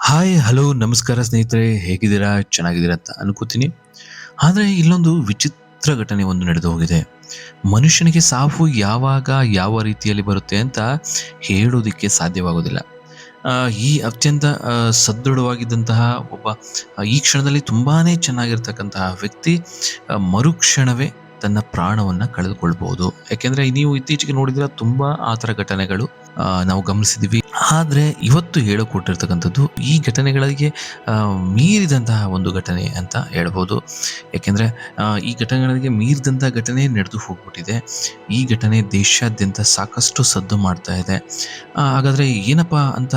Hi hello ನಮಸ್ಕಾರ ಸ್ನೇಹಿತರೆ, ಹೇಗಿದ್ದೀರಾ? ಚೆನ್ನಾಗಿದ್ದೀರಾ ಅಂತ ಅನ್ಕೋತೀನಿ. ಆದರೆ ಇಲ್ಲೊಂದು ವಿಚಿತ್ರ ಘಟನೆ ಒಂದು ನಡೆದು ಹೋಗಿದೆ. ಮನುಷ್ಯನಿಗೆ ಸಾವು ಯಾವಾಗ, ಯಾವ ರೀತಿಯಲ್ಲಿ ಬರುತ್ತೆ ಅಂತ ಹೇಳೋದಕ್ಕೆ ಸಾಧ್ಯವಾಗೋದಿಲ್ಲ. ಈ ಅತ್ಯಂತ ಸದೃಢವಾಗಿದ್ದಂತಹ ಒಬ್ಬ, ಈ ಕ್ಷಣದಲ್ಲಿ ತುಂಬಾ ಚೆನ್ನಾಗಿರ್ತಕ್ಕಂತಹ ವ್ಯಕ್ತಿ ಮರುಕ್ಷಣವೇ ತನ್ನ ಪ್ರಾಣವನ್ನು ಕಳೆದುಕೊಳ್ಬಹುದು. ಯಾಕೆಂದರೆ ನೀವು ಇತ್ತೀಚೆಗೆ ನೋಡಿದ್ರೆ ತುಂಬ ಆ ಥರ ಘಟನೆಗಳು. ನಾವು ಗಮನಿಸಿದ್ದೀವಿ. ಆದರೆ ಇವತ್ತು ಹೇಳಿಕೊಟ್ಟಿರ್ತಕ್ಕಂಥದ್ದು ಈ ಘಟನೆಗಳಿಗೆ ಮೀರಿದಂತಹ ಒಂದು ಘಟನೆ ಅಂತ ಹೇಳ್ಬೋದು. ಯಾಕೆಂದರೆ ಈ ಘಟನೆಗಳಿಗೆ ಮೀರಿದಂಥ ಘಟನೆ ನಡೆದು ಹೋಗ್ಬಿಟ್ಟಿದೆ. ಈ ಘಟನೆ ದೇಶಾದ್ಯಂತ ಸಾಕಷ್ಟು ಸದ್ದು ಮಾಡ್ತಾ ಇದೆ. ಹಾಗಾದರೆ ಏನಪ್ಪ ಅಂತ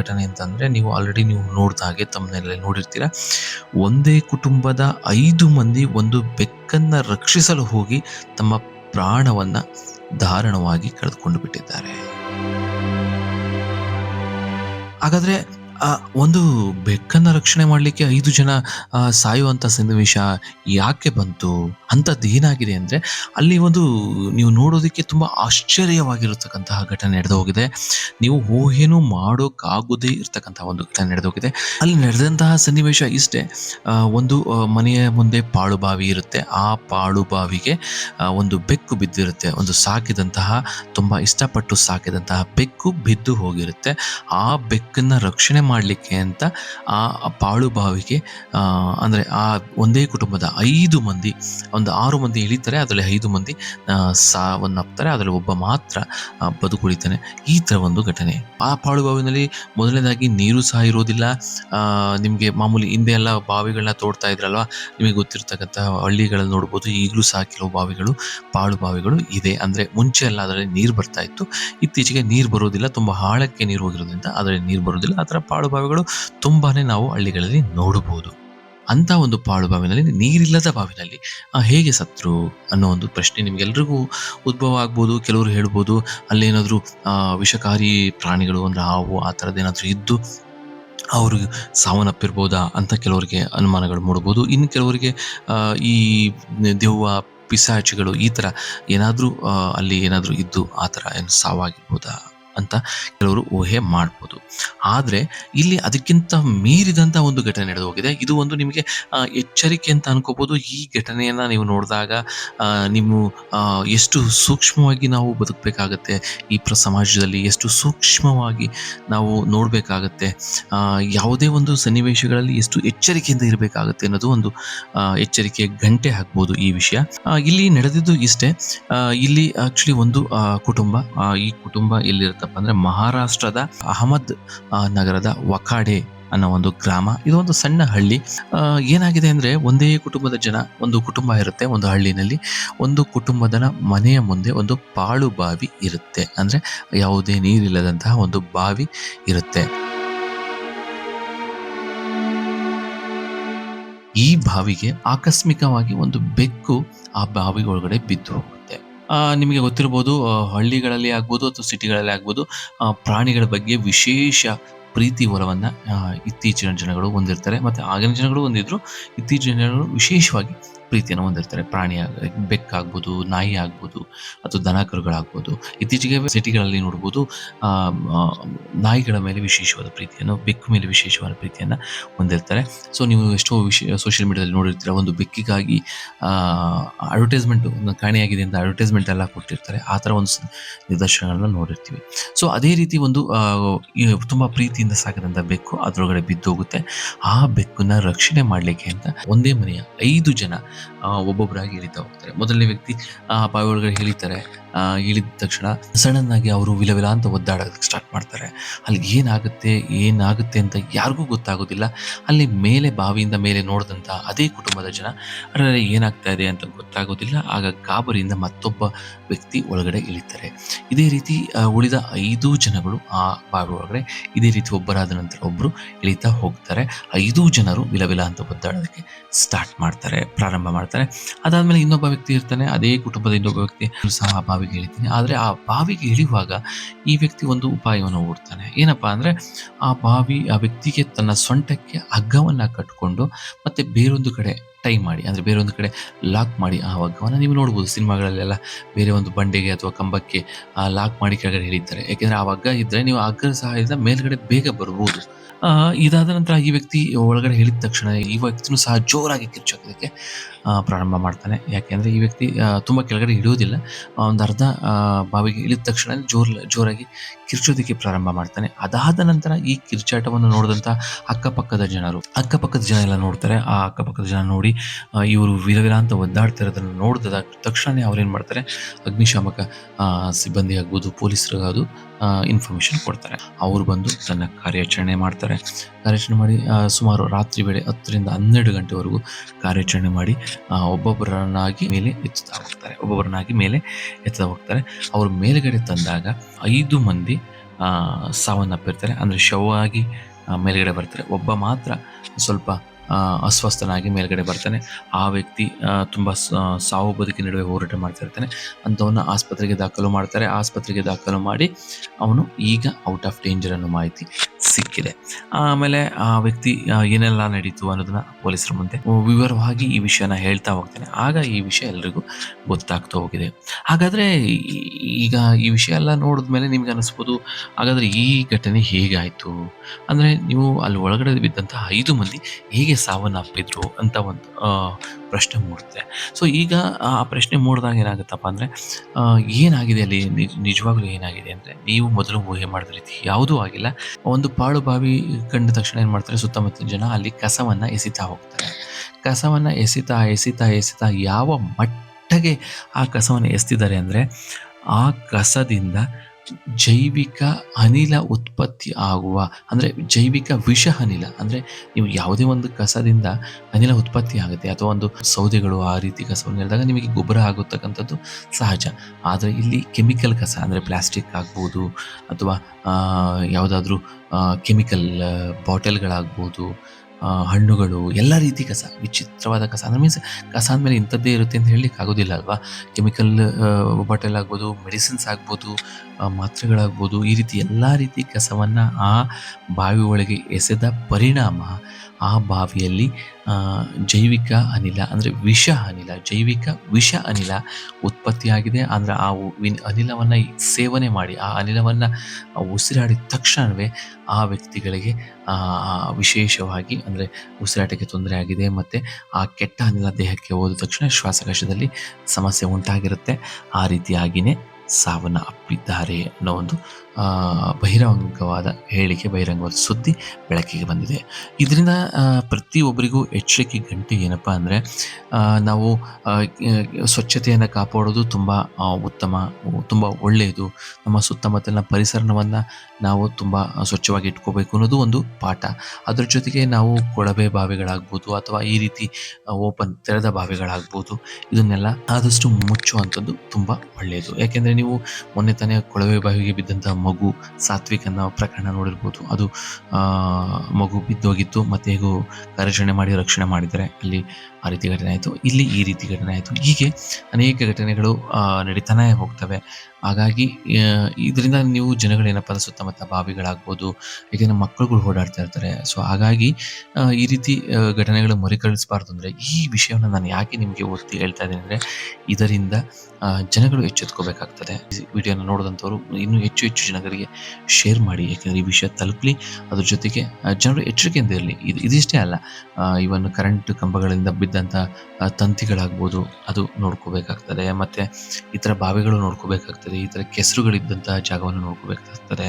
ಘಟನೆ ಅಂತಂದರೆ, ನೀವು ಆಲ್ರೆಡಿ ನೀವು ನೋಡಿದ ಹಾಗೆ ತಮ್ಮನೆಲ್ಲ ನೋಡಿರ್ತೀರ. ಒಂದೇ ಕುಟುಂಬದ ಐದು ಮಂದಿ ಒಂದು ಬೆಕ್ಕನ್ನು ರಕ್ಷಿಸಲು ಹೋಗಿ ತಮ್ಮ ಪ್ರಾಣವನ್ನು ಧಾರಣವಾಗಿ ಕಳೆದುಕೊಂಡು ಬಿಟ್ಟಿದ್ದಾರೆ. ಹಾಗಾದ್ರೆ ಒಂದು ಬೆಕ್ಕನ್ನ ರಕ್ಷಣೆ ಮಾಡಲಿಕ್ಕೆ ಐದು ಜನ ಸಾಯುವಂತ ಸನ್ನಿವೇಶ ಯಾಕೆ ಬಂತು? ಅಂಥದ್ದು ಏನಾಗಿದೆ ಅಂದರೆ ಅಲ್ಲಿ ಒಂದು ನೀವು ನೋಡೋದಕ್ಕೆ ತುಂಬ ಆಶ್ಚರ್ಯವಾಗಿರತಕ್ಕಂತಹ ಘಟನೆ ನಡೆದು ಹೋಗಿದೆ. ನೀವು ಊಹೆನೂ ಮಾಡೋಕ್ಕಾಗೋದೇ ಇರತಕ್ಕಂತಹ ಒಂದು ಘಟನೆ ನಡೆದು ಹೋಗಿದೆ. ಅಲ್ಲಿ ನಡೆದಂತಹ ಸನ್ನಿವೇಶ ಇಷ್ಟೇ. ಒಂದು ಮನೆಯ ಮುಂದೆ ಪಾಳುಬಾವಿ ಇರುತ್ತೆ. ಆ ಪಾಳುಬಾವಿಗೆ ಒಂದು ಬೆಕ್ಕು ಬಿದ್ದಿರುತ್ತೆ. ಒಂದು ಸಾಕಿದಂತಹ, ತುಂಬ ಇಷ್ಟಪಟ್ಟು ಸಾಕಿದಂತಹ ಬೆಕ್ಕು ಬಿದ್ದು ಹೋಗಿರುತ್ತೆ. ಆ ಬೆಕ್ಕನ್ನ ರಕ್ಷಣೆ ಮಾಡಲಿಕ್ಕೆ ಅಂತ ಆ ಪಾಳುಬಾವಿಗೆ ಅಂದ್ರೆ ಆ ಒಂದೇ ಕುಟುಂಬದ ಐದು ಮಂದಿ, ಒಂದು ಆರು ಮಂದಿ ಇಳಿತಾರೆ, ಅದರಲ್ಲಿ ಐದು ಮಂದಿ ಸಾವನ್ನಪ್ತಾರೆ ಅದರಲ್ಲಿ ಒಬ್ಬ ಮಾತ್ರ ಬದುಕುಳಿತಾನೆ. ಈ ಥರ ಒಂದು ಘಟನೆ. ಆ ಪಾಳು ಬಾವಿನಲ್ಲಿ ಮೊದಲನೇದಾಗಿ ನೀರು ಸಹ ಇರೋದಿಲ್ಲ. ನಿಮಗೆ ಮಾಮೂಲಿ ಹಿಂದೆ ಎಲ್ಲ ಬಾವಿಗಳನ್ನ ತೋಡ್ತಾ ಇದ್ರಲ್ವ? ನಿಮಗೆ ಗೊತ್ತಿರ್ತಕ್ಕಂಥ ಹಳ್ಳಿಗಳಲ್ಲಿ ನೋಡ್ಬೋದು, ಈಗಲೂ ಸಹ ಕೆಲವು ಬಾವಿಗಳು ಪಾಳು ಬಾವಿಗಳು ಇದೆ. ಅಂದರೆ ಮುಂಚೆ ಎಲ್ಲ ಅದರಲ್ಲಿ ನೀರು ಬರ್ತಾ ಇತ್ತು. ಇತ್ತೀಚೆಗೆ ನೀರು ಬರೋದಿಲ್ಲ. ತುಂಬ ಆಳಕ್ಕೆ ನೀರು ಹೋಗಿರೋದ್ರಿಂದ ಅದರಲ್ಲಿ ನೀರು ಬರೋದಿಲ್ಲ. ಆ ಥರ ಪಾಳು ಬಾವಿಗಳು ತುಂಬಾ ನಾವು ಹಳ್ಳಿಗಳಲ್ಲಿ ನೋಡಬಹುದು ಅಂತ ಒಂದು ಪಾಳು ಬಾವಿನಲ್ಲಿ, ನೀರಿಲ್ಲದ ಬಾವಿನಲ್ಲಿ. ಹೇಗೆ ಸತ್ರು ಅನ್ನೋ ಒಂದು ಪ್ರಶ್ನೆ ನಿಮಗೆಲ್ಲರಿಗೂ ಉದ್ಭವ ಆಗ್ಬೋದು, ಕೆಲವರು ಹೇಳ್ಬೋದು. ಅಲ್ಲೇನಾದರೂ ವಿಷಕಾರಿ ಪ್ರಾಣಿಗಳು ಅಂದರೆ ಹಾವು, ಆ ಥರದ್ದು ಏನಾದ್ರೂ ಇದ್ದು ಅವರು ಸಾವನ್ನಪ್ಪಿರ್ಬೋದಾ ಅಂತ ಕೆಲವರಿಗೆ ಅನುಮಾನಗಳು ಮೂಡ್ಬೋದು. ಇನ್ನು ಕೆಲವರಿಗೆ ಈ ದೆವ್ವ, ಪಿಸಾಚಿಗಳು ಈ ಥರ ಏನಾದರೂ ಅಲ್ಲಿ ಏನಾದರೂ ಇದ್ದು ಆ ಥರ ಏನು ಸಾವಾಗಿರ್ಬೋದಾ? ಅಂತ ಕೆಲವರು ಊಹೆ ಮಾಡ್ಬೋದು. ಆದರೆ ಇಲ್ಲಿ ಅದಕ್ಕಿಂತ ಮೀರಿದಂಥ ಒಂದು ಘಟನೆ ನಡೆದು ಹೋಗಿದೆ ಇದು ಒಂದು ನಿಮಗೆ ಎಚ್ಚರಿಕೆ ಅಂತ ಅನ್ಕೋಬೋದು. ಈ ಘಟನೆಯನ್ನು ನೀವು ನೋಡಿದಾಗ ನಿಮ್ಮ ಎಷ್ಟು ಸೂಕ್ಷ್ಮವಾಗಿ ನಾವು ಬದುಕಬೇಕಾಗತ್ತೆ? ಈ ಪ್ರ ಸಮಾಜದಲ್ಲಿ ಎಷ್ಟು ಸೂಕ್ಷ್ಮವಾಗಿ ನಾವು ನೋಡಬೇಕಾಗತ್ತೆ? ಯಾವುದೇ ಒಂದು ಸನ್ನಿವೇಶಗಳಲ್ಲಿ ಎಷ್ಟು ಎಚ್ಚರಿಕೆಯಿಂದ ಇರಬೇಕಾಗತ್ತೆ ಅನ್ನೋದು ಒಂದು ಎಚ್ಚರಿಕೆ ಗಂಟೆ ಹಾಕ್ಬೋದು ಈ ವಿಷಯ. ಇಲ್ಲಿ ನಡೆದಿದ್ದು ಇಷ್ಟೇ. ಇಲ್ಲಿ ಆಕ್ಚುಲಿ ಒಂದು ಕುಟುಂಬ ಈ ಕುಟುಂಬ ಎಲ್ಲಿರುತ್ತಪ್ಪ ಅಂದ್ರೆ ಮಹಾರಾಷ್ಟ್ರದ ಅಹಮದ್ ನಗರದ ವಕಾಡೆ ಅನ್ನೋ ಒಂದು ಗ್ರಾಮ. ಇದು ಒಂದು ಸಣ್ಣ ಹಳ್ಳಿ. ಏನಾಗಿದೆ ಅಂದ್ರೆ ಒಂದೇ ಕುಟುಂಬದ ಜನ, ಒಂದು ಕುಟುಂಬ ಇರುತ್ತೆ ಒಂದು ಹಳ್ಳಿನಲ್ಲಿ. ಒಂದು ಕುಟುಂಬದ ಮನೆಯ ಮುಂದೆ ಒಂದು ಪಾಳು ಬಾವಿ ಇರುತ್ತೆ. ಅಂದ್ರೆ ಯಾವುದೇ ನೀರಿಲ್ಲದಂತಹ ಒಂದು ಬಾವಿ ಇರುತ್ತೆ. ಈ ಬಾವಿಗೆ ಆಕಸ್ಮಿಕವಾಗಿ ಒಂದು ಬೆಕ್ಕು ಆ ಬಾವಿ ಒಳಗಡೆ ಬಿದ್ದು ನಿಮಗೆ ಗೊತ್ತಿರ್ಬೋದು ಹಳ್ಳಿಗಳಲ್ಲಿ ಆಗ್ಬೋದು ಅಥವಾ ಸಿಟಿಗಳಲ್ಲಿ ಆಗ್ಬೋದು ಪ್ರಾಣಿಗಳ ಬಗ್ಗೆ ವಿಶೇಷ ಪ್ರೀತಿ ಒಲವನ್ನು ಇತ್ತೀಚಿನ ಜನಗಳು ಹೊಂದಿರ್ತಾರೆ. ಮತ್ತೆ ಆಗಿನ ಜನಗಳು ಹೊಂದಿದ್ರು, ಇತ್ತೀಚಿನ ಜನಗಳು ವಿಶೇಷವಾಗಿ ಪ್ರೀತಿಯನ್ನು ಹೊಂದಿರ್ತಾರೆ. ಪ್ರಾಣಿ ಬೆಕ್ಕಾಗ್ಬೋದು, ನಾಯಿ ಆಗ್ಬೋದು ಅಥವಾ ದನ ಕರುಗಳಾಗ್ಬೋದು. ಇತ್ತೀಚೆಗೆ ಸಿಟಿಗಳಲ್ಲಿ ನೋಡ್ಬೋದು ನಾಯಿಗಳ ಮೇಲೆ ವಿಶೇಷವಾದ ಪ್ರೀತಿಯನ್ನು, ಬೆಕ್ಕು ಮೇಲೆ ವಿಶೇಷವಾದ ಪ್ರೀತಿಯನ್ನು ಹೊಂದಿರ್ತಾರೆ. ಸೊ, ನೀವು ಎಷ್ಟೋ ವಿಷಯ ಸೋಷಿಯಲ್ ಮೀಡಿಯಾದಲ್ಲಿ ನೋಡಿರ್ತೀರ, ಒಂದು ಬೆಕ್ಕಿಗಾಗಿ ಅಡ್ವರ್ಟೈಸ್ಮೆಂಟ್ ಕಾಣೆಯಾಗಿದೆ ಅಂತ ಅಡ್ವರ್ಟೈಸ್ಮೆಂಟ್ ಎಲ್ಲ ಕೊಟ್ಟಿರ್ತಾರೆ. ಆ ಥರ ಒಂದು ನಿದರ್ಶನಗಳನ್ನ ನೋಡಿರ್ತೀವಿ. ಸೊ, ಅದೇ ರೀತಿ ಒಂದು ತುಂಬ ಪ್ರೀತಿಯಿಂದ ಸಾಕಿದಂಥ ಬೆಕ್ಕು ಅದರೊಳಗಡೆ ಬಿದ್ದೋಗುತ್ತೆ. ಆ ಬೆಕ್ಕನ್ನ ರಕ್ಷಣೆ ಮಾಡಲಿಕ್ಕೆ ಅಂತ ಒಂದೇ ಮನೆಯ ಐದು ಜನ ಒಬ್ಬೊಬ್ಬರಾಗಿ ಇಳಿತಾ ಹೋಗ್ತಾರೆ. ಮೊದಲನೇ ವ್ಯಕ್ತಿ ಆ ಬಾವಿ ಒಳಗಡೆ ಇಳಿತಾರೆ ಆ, ಇಳಿದ ತಕ್ಷಣ ಸಡನ್ ಆಗಿ ಅವರು ವಿಲವಿಲ ಅಂತ ಒದ್ದಾಡೋದಕ್ಕೆ ಸ್ಟಾರ್ಟ್ ಮಾಡ್ತಾರೆ. ಅಲ್ಲಿ ಏನಾಗುತ್ತೆ ಏನಾಗುತ್ತೆ ಅಂತ ಯಾರಿಗೂ ಗೊತ್ತಾಗೋದಿಲ್ಲ. ಅಲ್ಲಿ ಮೇಲೆ ಬಾವಿಯಿಂದ ಮೇಲೆ ನೋಡಿದಂಥ ಅದೇ ಕುಟುಂಬದ ಜನ ಅದರಲ್ಲಿ ಏನಾಗ್ತಾ ಇದೆ ಅಂತ ಗೊತ್ತಾಗೋದಿಲ್ಲ. ಆಗ ಗಾಬರಿಯಿಂದ ಮತ್ತೊಬ್ಬ ವ್ಯಕ್ತಿ ಒಳಗಡೆ ಇಳಿತಾರೆ. ಇದೇ ರೀತಿ ಉಳಿದ ಐದು ಜನಗಳು ಆ ಬಾವಿ ಒಳಗಡೆ, ಇದೇ ರೀತಿ ಒಬ್ಬರಾದ ನಂತರ ಒಬ್ಬರು ಇಳಿತಾ ಹೋಗ್ತಾರೆ. ಐದು ಜನರು ವಿಲವಿಲ ಅಂತ ಒದ್ದಾಡೋದಕ್ಕೆ ಸ್ಟಾರ್ಟ್ ಮಾಡ್ತಾರೆ, ಪ್ರಾರಂಭ ಮಾಡ್ತಾರೆ. ಅದಾದ್ಮೇಲೆ ಇನ್ನೊಬ್ಬ ವ್ಯಕ್ತಿ ಇರ್ತಾನೆ, ಅದೇ ಕುಟುಂಬದ ಇನ್ನೊಬ್ಬ ವ್ಯಕ್ತಿ ಸಹ ಆ ಬಾವಿಗೆ ಇಳಿತೀನಿ ಆದರೆ ಆ ಬಾವಿಗೆ ಇಳಿಯುವಾಗ ಈ ವ್ಯಕ್ತಿ ಒಂದು ಉಪಾಯವನ್ನು ಹೂಡ್ತಾನೆ ಏನಪ್ಪ ಅಂದರೆ ಆ ಬಾವಿ ಆ ವ್ಯಕ್ತಿಗೆ ತನ್ನ ಸೊಂಟಕ್ಕೆ ಹಗ್ಗವನ್ನು ಕಟ್ಕೊಂಡು ಮತ್ತೆ ಬೇರೊಂದು ಕಡೆ ಟೈ ಮಾಡಿ, ಅಂದ್ರೆ ಬೇರೊಂದು ಕಡೆ ಲಾಕ್ ಮಾಡಿ ಆ ಹಗ್ಗವನ್ನು. ನೀವು ನೋಡ್ಬೋದು ಸಿನಿಮಾಗಳಲ್ಲೆಲ್ಲ ಬೇರೆ ಒಂದು ಬಂಡೆಗೆ ಅಥವಾ ಕಂಬಕ್ಕೆ ಲಾಕ್ ಮಾಡಿ ಕೆಳಗಡೆ ಹಿಡಿತಾರೆ ಯಾಕೆಂದ್ರೆ ಆ ಹಗ್ಗ ಇದ್ದರೆ ನೀವು ಹಗ್ಗದ ಸಹಾಯದಿಂದ ಮೇಲ್ಗಡೆ ಬೇಗ ಬರ್ಬೋದು. ಇದಾದ ನಂತರ ಈ ವ್ಯಕ್ತಿ ಒಳಗಡೆ ಹೇಳಿದ ತಕ್ಷಣ ಈ ವ್ಯಕ್ತಿನೂ ಸಹ ಜೋರಾಗಿ ಕಿರ್ಚಾಕೋದಕ್ಕೆ ಪ್ರಾರಂಭ ಮಾಡ್ತಾನೆ. ಯಾಕೆಂದರೆ ಈ ವ್ಯಕ್ತಿ ತುಂಬ ಕೆಳಗಡೆ ಇಳಿಯೋದಿಲ್ಲ ಒಂದು ಅರ್ಧ ಬಾವಿಗೆ ಇಳಿದ ತಕ್ಷಣ ಜೋರ್, ಜೋರಾಗಿ ಕಿರ್ಚೋದಕ್ಕೆ ಪ್ರಾರಂಭ ಮಾಡ್ತಾನೆ. ಅದಾದ ನಂತರ ಈ ಕಿರ್ಚಾಟವನ್ನು ನೋಡಿದಂಥ ಅಕ್ಕಪಕ್ಕದ ಜನರು, ಅಕ್ಕಪಕ್ಕದ ಜನ ಎಲ್ಲ ನೋಡ್ತಾರೆ. ಆ ಅಕ್ಕಪಕ್ಕದ ಜನ ನೋಡಿ ಇವರು ವಿರವಿರ ಅಂತ ಒದ್ದಾಡ್ತಿರೋದನ್ನು ನೋಡಿದ ತಕ್ಷಣ ಅವ್ರೇನು ಮಾಡ್ತಾರೆ, ಅಗ್ನಿಶಾಮಕ ಸಿಬ್ಬಂದಿ ಆಗ್ಬೋದು ಪೊಲೀಸರಿಗಾದ್ರು ಇನ್ಫಾರ್ಮೇಷನ್ ಕೊಡ್ತಾರೆ. ಅವರು ಬಂದು ತನ್ನ ಕಾರ್ಯಾಚರಣೆ ಮಾಡ್ತಾರೆ. ಕಾರ್ಯಾಚರಣೆ ಮಾಡಿ ಸುಮಾರು ರಾತ್ರಿ ವೇಳೆ ಹತ್ತರಿಂದ ಹನ್ನೆರಡು ಗಂಟೆವರೆಗೂ ಕಾರ್ಯಾಚರಣೆ ಮಾಡಿ ಒಬ್ಬೊಬ್ಬರನ್ನಾಗಿ ಮೇಲೆ ಎತ್ತುತ್ತಾ ಹೋಗ್ತಾರೆ. ಒಬ್ಬೊಬ್ಬರನ್ನಾಗಿ ಮೇಲೆ ಎತ್ತುತ್ತಾ ಹೋಗ್ತಾರೆ. ಅವರು ಮೇಲುಗಡೆ ತಂದಾಗ ಐದು ಮಂದಿ ಸಾವನ್ನಪ್ಪಿರ್ತಾರೆ. ಅಂದ್ರೆ ಶವವಾಗಿ ಮೇಲ್ಗಡೆ ಬರ್ತಾರೆ. ಒಬ್ಬ ಮಾತ್ರ ಸ್ವಲ್ಪ ಅಸ್ವಸ್ಥನಾಗಿ ಮೇಲ್ಗಡೆ ಬರ್ತಾನೆ. ಆ ವ್ಯಕ್ತಿ ತುಂಬ ಸಾವು ಬದುಕಿನ ನಡುವೆ ಹೋರಾಟ ಮಾಡ್ತಾ ಇರ್ತಾನೆ. ಅಂಥವನ್ನ ಆಸ್ಪತ್ರೆಗೆ ದಾಖಲು ಮಾಡ್ತಾರೆ. ಆಸ್ಪತ್ರೆಗೆ ದಾಖಲು ಮಾಡಿ ಅವನು ಈಗ ಔಟ್ ಆಫ್ ಡೇಂಜರ್ ಅನ್ನೋ ಮಾಹಿತಿ ಸಿಕ್ಕಿದೆ. ಆಮೇಲೆ ಆ ವ್ಯಕ್ತಿ ಏನೆಲ್ಲ ನಡೀತು ಅನ್ನೋದನ್ನ ಪೊಲೀಸರ ಮುಂದೆ ವಿವರವಾಗಿ ಈ ವಿಷಯನ ಹೇಳ್ತಾ ಹೋಗ್ತಾನೆ. ಆಗ ಈ ವಿಷಯ ಎಲ್ರಿಗೂ ಗೊತ್ತಾಗ್ತಾ ಹೋಗಿದೆ. ಹಾಗಾದ್ರೆ ಈಗ ಈ ವಿಷಯ ಎಲ್ಲ ನೋಡಿದ್ಮೇಲೆ ನಿಮ್ಗೆ ಅನಿಸ್ಬೋದು, ಹಾಗಾದ್ರೆ ಈ ಘಟನೆ ಹೇಗಾಯ್ತು? ಅಂದ್ರೆ ನೀವು ಅಲ್ಲಿ ಒಳಗಡೆ ಬಿದ್ದಂತಹ ಐದು ಮಂದಿ ಹೇಗೆ ಸಾವನ್ನಪ್ಪಿದ್ರು ಅಂತ ಒಂದು ಪ್ರಶ್ನೆ ಮೂಡುತ್ತೆ. ಸೊ ಈಗ, ಆ ಪ್ರಶ್ನೆ ಮೂಡಿದಾಗ ಏನಾಗುತ್ತಪ್ಪ ಅಂದರೆ ಏನಾಗಿದೆ ಅಲ್ಲಿ ನಿಜ- ನಿಜವಾಗ್ಲೂ ಏನಾಗಿದೆ ಅಂದರೆ, ನೀವು ಮೊದಲು ಊಹೆ ಮಾಡಿದ ರೀತಿ ಯಾವುದೂ ಆಗಿಲ್ಲ. ಒಂದು ಪಾಳು ಬಾವಿ ಕಂಡ ತಕ್ಷಣ ಏನು ಮಾಡ್ತಾರೆ, ಸುತ್ತಮುತ್ತಲಿನ ಜನ ಅಲ್ಲಿ ಕಸವನ್ನು ಎಸಿತಾ ಹೋಗ್ತಾರೆ. ಕಸವನ್ನು ಎಸಿತಾ ಎಸಿತಾ ಎಸಿತಾ ಯಾವ ಮಟ್ಟಗೆ ಆ ಕಸವನ್ನು ಎಸ್ತಿದ್ದಾರೆ ಅಂದರೆ, ಆ ಕಸದಿಂದ ಜೈವಿಕ ಅನಿಲ ಉತ್ಪತ್ತಿ ಆಗುವ, ಅಂದರೆ ಜೈವಿಕ ವಿಷ ಅನಿಲ, ಅಂದರೆ ನೀವು ಯಾವುದೇ ಒಂದು ಕಸದಿಂದ ಅನಿಲ ಉತ್ಪತ್ತಿ ಆಗುತ್ತೆ, ಅಥವಾ ಒಂದು ಸೌದೆಗಳು ಆ ರೀತಿ ಕಸವನ್ನು ಹೇಳಿದಾಗ ನಿಮಗೆ ಗೊಬ್ಬರ ಆಗುತ್ತಕ್ಕಂಥದ್ದು ಸಹಜ. ಆದರೆ ಇಲ್ಲಿ ಕೆಮಿಕಲ್ ಕಸ, ಅಂದರೆ ಪ್ಲಾಸ್ಟಿಕ್ ಆಗ್ಬೋದು, ಅಥವಾ ಯಾವುದಾದ್ರೂ ಕೆಮಿಕಲ್ ಬಾಟಲ್ಗಳಾಗ್ಬೋದು ಹಣ್ಣುಗಳು, ಎಲ್ಲ ರೀತಿ ಕಸ, ವಿಚಿತ್ರವಾದ ಕಸ. ಅಂದರೆ ಮೀನ್ಸ್ ಕಸ ಅಂದಮೇಲೆ ಇಂಥದ್ದೇ ಇರುತ್ತೆ ಅಂತ ಹೇಳಲಿಕ್ಕೆ ಆಗೋದಿಲ್ಲ ಅಲ್ವಾ? ಕೆಮಿಕಲ್ ಬಾಟಲ್ ಆಗ್ಬೋದು ಮೆಡಿಸಿನ್ಸ್ ಆಗ್ಬೋದು ಮಾತ್ರೆಗಳಾಗ್ಬೋದು, ಈ ರೀತಿ ಎಲ್ಲ ರೀತಿ ಕಸವನ್ನು ಆ ಬಾವಿ ಒಳಗೆ ಎಸೆದ ಪರಿಣಾಮ ಆ ಬಾವಿಯಲ್ಲಿ ಜೈವಿಕ ಅನಿಲ ಅಂದರೆ ವಿಷ ಅನಿಲ, ಜೈವಿಕ ವಿಷ ಅನಿಲ ಉತ್ಪತ್ತಿಯಾಗಿದೆ. ಅಂದರೆ ಆ ವಿನ್- ಅನಿಲವನ್ನು ಸೇವನೆ ಮಾಡಿ, ಆ ಅನಿಲವನ್ನು ಉಸಿರಾಡಿದ ತಕ್ಷಣವೇ ಆ ವ್ಯಕ್ತಿಗಳಿಗೆ ವಿಶೇಷವಾಗಿ ಅಂದರೆ ಉಸಿರಾಟಕ್ಕೆ ತೊಂದರೆ ಆಗಿದೆ. ಮತ್ತು ಆ ಕೆಟ್ಟ ಅನಿಲ ದೇಹಕ್ಕೆ ಹೋದ ತಕ್ಷಣ ಶ್ವಾಸಕೋಶದಲ್ಲಿ ಸಮಸ್ಯೆ ಉಂಟಾಗಿರುತ್ತೆ. ಆ ರೀತಿಯಾಗಿಯೇ ಸಾವನ್ನ ಅಪ್ಪಿದ್ದಾರೆ ಅನ್ನೋ ಒಂದು ಬಹಿರಂಗವಾದ ಹೇಳಿಕೆ, ಬಹಿರಂಗವಾದ ಸುದ್ದಿ ಬೆಳಕಿಗೆ ಬಂದಿದೆ. ಇದರಿಂದ ಪ್ರತಿಯೊಬ್ಬರಿಗೂ ಎಚ್ಚರಿಕೆ ಗಂಟೆ ಏನಪ್ಪ ಅಂದರೆ ನಾವು ಸ್ವಚ್ಛತೆಯನ್ನು ಕಾಪಾಡೋದು ತುಂಬ ಉತ್ತಮ, ತುಂಬ ಒಳ್ಳೆಯದು. ನಮ್ಮ ಸುತ್ತಮುತ್ತಲಿನ ಪರಿಸರವನ್ನು ನಾವು ತುಂಬ ಸ್ವಚ್ಛವಾಗಿ ಇಟ್ಕೋಬೇಕು ಅನ್ನೋದು ಒಂದು ಪಾಠ. ಅದರ ಜೊತೆಗೆ ನಾವು ಕೊಳವೆ ಬಾವಿಗಳಾಗ್ಬೋದು ಅಥವಾ ಈ ರೀತಿ ಓಪನ್ ತೆರೆದ ಬಾವಿಗಳಾಗ್ಬೋದು, ಇದನ್ನೆಲ್ಲ ಆದಷ್ಟು ಮುಚ್ಚುವಂಥದ್ದು ತುಂಬ ಒಳ್ಳೆಯದು. ಯಾಕೆಂದರೆ ನೀವು ಮೊನ್ನೆ ತಾನೇ ಕೊಳವೆ ಬಾವಿಗೆ ಬಿದ್ದಂತಹ ಮಗು ಸಾತ್ವಿಕ್ ಅನ್ನೋ ಪ್ರಕರಣ ನೋಡಿರ್ಬೋದು. ಅದು ಮಗು ಬಿದ್ದೋಗಿತ್ತು, ಮತ್ತೆ ಹೇಗೂ ಕಾರ್ಯಾಚರಣೆ ಮಾಡಿ ರಕ್ಷಣೆ ಮಾಡಿದರೆ ಅಲ್ಲಿ ಆ ರೀತಿ ಘಟನೆ ಆಯಿತು. ಇಲ್ಲಿ ಈ ರೀತಿ ಘಟನೆ ಆಯಿತು. ಹೀಗೆ ಅನೇಕ ಘಟನೆಗಳು ನಡೀತಾನೆ ಹೋಗ್ತವೆ. ಹಾಗಾಗಿ ಇದರಿಂದ ನೀವು ಜನಗಳು ಏನಪ್ಪ ಅಂದ್ರೆ ಸುತ್ತಮುತ್ತ ಬಾವಿಗಳಾಗ್ಬೋದು ಯಾಕೆಂದ್ರೆ ಮಕ್ಕಳುಗಳು ಓಡಾಡ್ತಾ ಇರ್ತಾರೆ. ಸೊ ಹಾಗಾಗಿ ಈ ರೀತಿ ಘಟನೆಗಳು ಮರುಕಳಿಸಬಾರ್ದು ಅಂದರೆ ಈ ವಿಷಯವನ್ನು ನಾನು ಯಾಕೆ ನಿಮಗೆ ಒತ್ತಿ ಹೇಳ್ತಾ ಇದ್ದೀನಿ ಅಂದರೆ, ಇದರಿಂದ ಜನಗಳು ಎಚ್ಚೆತ್ಕೋಬೇಕಾಗ್ತದೆ. ವಿಡಿಯೋನ ನೋಡಿದಂಥವ್ರು ಇನ್ನೂ ಹೆಚ್ಚು ಹೆಚ್ಚು ಜನಗಳಿಗೆ ಶೇರ್ ಮಾಡಿ. ಯಾಕೆಂದರೆ ಈ ವಿಷಯ ತಲುಪಲಿ, ಅದ್ರ ಜೊತೆಗೆ ಜನರು ಎಚ್ಚರಿಕೆಯಿಂದ ಇರಲಿ. ಇದು, ಇದಿಷ್ಟೇ ಅಲ್ಲ. ಇವನ್ನು ಕರೆಂಟ್ ಕಂಬಗಳಿಂದ ಬಿದ್ದಂಥ ತಂತಿಗಳಾಗ್ಬೋದು, ಅದು ನೋಡ್ಕೋಬೇಕಾಗ್ತದೆ. ಮತ್ತು ಈ ಥರ ಬಾವಿಗಳು ನೋಡ್ಕೋಬೇಕಾಗ್ತದೆ. ಈ ಥರ ಕೆಸರುಗಳಿದ್ದಂತಹ ಜಾಗವನ್ನು ನೋಡ್ಕೋಬೇಕಾಗ್ತದೆ.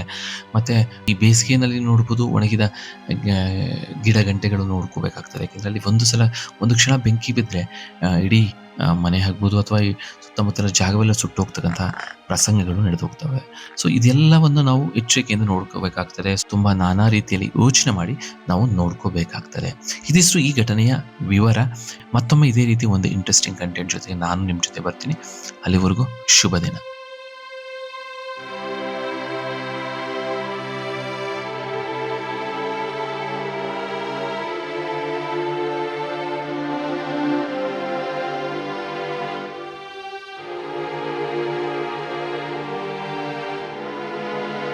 ಮತ್ತು ಈ ಬೇಸಿಗೆಯಲ್ಲಿ ನೋಡ್ಬೋದು, ಒಣಗಿದ ಗಿಡ ಗಂಟೆಗಳು ನೋಡ್ಕೋಬೇಕಾಗ್ತದೆ. ಯಾಕೆಂದರೆ ಅಲ್ಲಿ ಒಂದು ಸಲ, ಒಂದು ಕ್ಷಣ ಬೆಂಕಿ ಬಿದ್ದರೆ ಇಡೀ ಮನೆ ಆಗ್ಬೋದು ಅಥವಾ ಈ ಸುತ್ತಮುತ್ತಲ ಜಾಗವೆಲ್ಲ ಸುಟ್ಟು ಹೋಗ್ತಕ್ಕಂಥ ಪ್ರಸಂಗಗಳು ನಡೆದು ಹೋಗ್ತವೆ ಸೊ, ಇದೆಲ್ಲವನ್ನು ನಾವು ಎಚ್ಚರಿಕೆಯಿಂದ ನೋಡ್ಕೋಬೇಕಾಗ್ತದೆ. ತುಂಬ ನಾನಾ ರೀತಿಯಲ್ಲಿ ಯೋಚನೆ ಮಾಡಿ ನಾವು ನೋಡ್ಕೋಬೇಕಾಗ್ತದೆ. ಇದಿಷ್ಟು ಈ ಘಟನೆಯ ವಿವರ. ಮತ್ತೊಮ್ಮೆ ಇದೇ ರೀತಿ ಒಂದು ಇಂಟ್ರೆಸ್ಟಿಂಗ್ ಕಂಟೆಂಟ್ ಜೊತೆ ನಾನು ನಿಮ್ಮ ಜೊತೆ ಬರ್ತೀನಿ. ಅಲ್ಲಿವರೆಗೂ ಶುಭ ದಿನ.